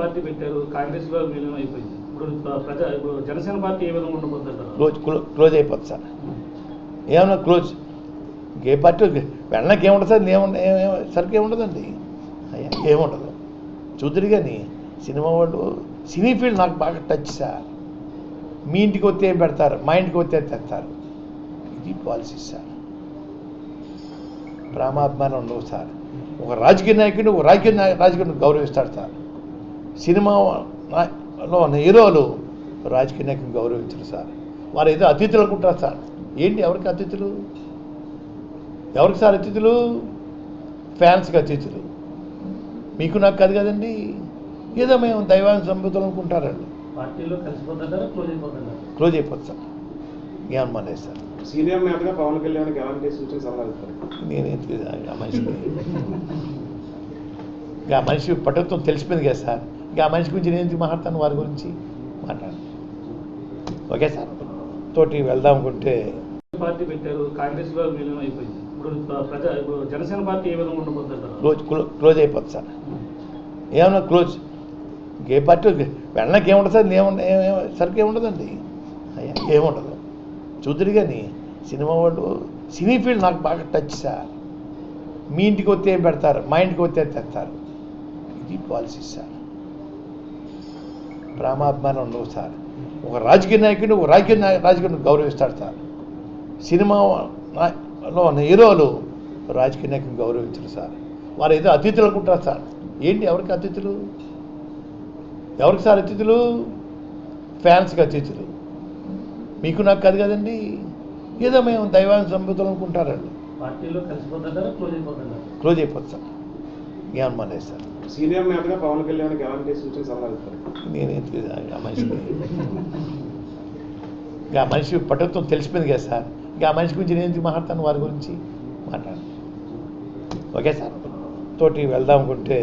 Party పెట్టారు కాంగ్రెస్లో విలీనం అయిపోయింది. ఇప్పుడు ప్రజా ఇప్పుడు జనసేన పార్టీ ఏ విధంగా ఉండబోతుంటారు క్లోజ్ క్లోజ్ అయిపోతుంది సార్. ఏమన్నా క్లోజ్ ఏ పార్టీ వెళ్ళడానికి ఏముండదు సార్ ఏముండ సరికి ఏముండదండి. అయ్యా ఏముండదు. చూద్దరు కానీ సినిమా వాళ్ళు సినీ ఫీల్డ్ నాకు బాగా టచ్ సార్. మీ ఇంటికి వస్తే ఏం పెడతారు మా ఇంటికి వస్తే తెస్తారు? ఇది పాలసీ సార్. ప్రేమాభిమానం ఉండవు సార్. ఒక రాజకీయ నాయకుడిని ఒక రాజకీయ రాజకీయ గౌరవిస్తాడు సార్. సినిమా నా- లో ఉన్న హీరోలు రాజకీయ నాయకుని గౌరవించరు సార్. వారు ఏదో అతిథులు అనుకుంటారు సార్. ఏంటి ఎవరికి అతిథులు? ఎవరికి సార్ అతిథులు? ఫ్యాన్స్కి అతిథులు. మీకు నాకు కాదు కదండి. ఏదో మేము దైవాన్ని అనుకుంటారండి పార్టీలో కలిసిపోతుంటారా క్లోజ్ అయిపోతుంది సార్. ఏమన్నా లేదు సార్. సీనియర్ నేతగా పవన్ కళ్యాణ్కి ఎలాంటి సూచన సలహాలు ఇస్తారు. నేను ఎందుకు ఆ మనిషిని. ఇక ఆ మనిషి పట్టుత్వం తెలిసిపోయింది కదా సార్. ఇక ఆ మనిషి గురించి నేను ఎందుకు మాట్లాడతాను? వారి గురించి మాట్లాడు. Okay sir? తోటి వెళ్దాం అనుకుంటే పార్టీ పెట్టారు. కాంగ్రెస్ అయిపోయింది. ఇప్పుడు ప్ర- ప్రజా ఇప్పుడు జనసేన పార్టీ ఏ విధంగా ఉండబోతుంటారు క్లోజ్ క్లో- క్లోజ్ అయిపోతుంది సార్. ఏమన్నా క్లోజ్? ఏ పార్టీ వెళ్ళడానికి ఏముండదు సార్? సరికి ఏముండదండి. అయ్యా ఏముండదు. చూద్దరు కానీ సినిమా వాళ్ళు సినీ ఫీల్డ్ నాకు బాగా టచ్ సార్. మీ ఇంటికి వస్తే ఏం పెడతారు? మా ఇంటికి వస్తే తెస్తారు? ఇది పాలసీ సార్. ప్రేమాభిమానం ఉండవు సార్. ఒక రాజకీయ నాయకుడిని ఒక రాజకీయ నాయ- రాజకీయాన్ని గౌరవిస్తాడు సార్. సినిమా నా- లో ఉన్న హీరోలు రాజకీయ నాయకుని గౌరవించరు సార్. వారు ఏదో అతిథులు అనుకుంటారు సార్. ఏంటి ఎవరికి అతిథులు? ఎవరికి సార్ అతిథులు? ఫ్యాన్స్కి అతిథులు. మీకు నాకు కాదు కదండి. ఏదో మేము దైవాన్ని సంబుతులు అనుకుంటారండి పార్టీలో కలిసిపోతుంటారా క్లోజ్ అయిపోతుంటారా క్లోజ్ అయిపోతుంది సార్. ఏమన్నా లేదు సార్. సీనియర్ నేతగా పవన్ కళ్యాణ్కి ఎలాంటి సూచన సలహాలు ఇస్తారు? నేను ఎందుకు ఆ మనిషిని ఇక ఆ మనిషి పటత్వం తెలిసిపోయింది కదా సార్. ఇక ఆ మనిషి గురించి నేను ఎందుకు మాట్లాడతాను వారి గురించి? మాట్లాడు. Okay sir. తోటి వెళ్దాం అనుకుంటే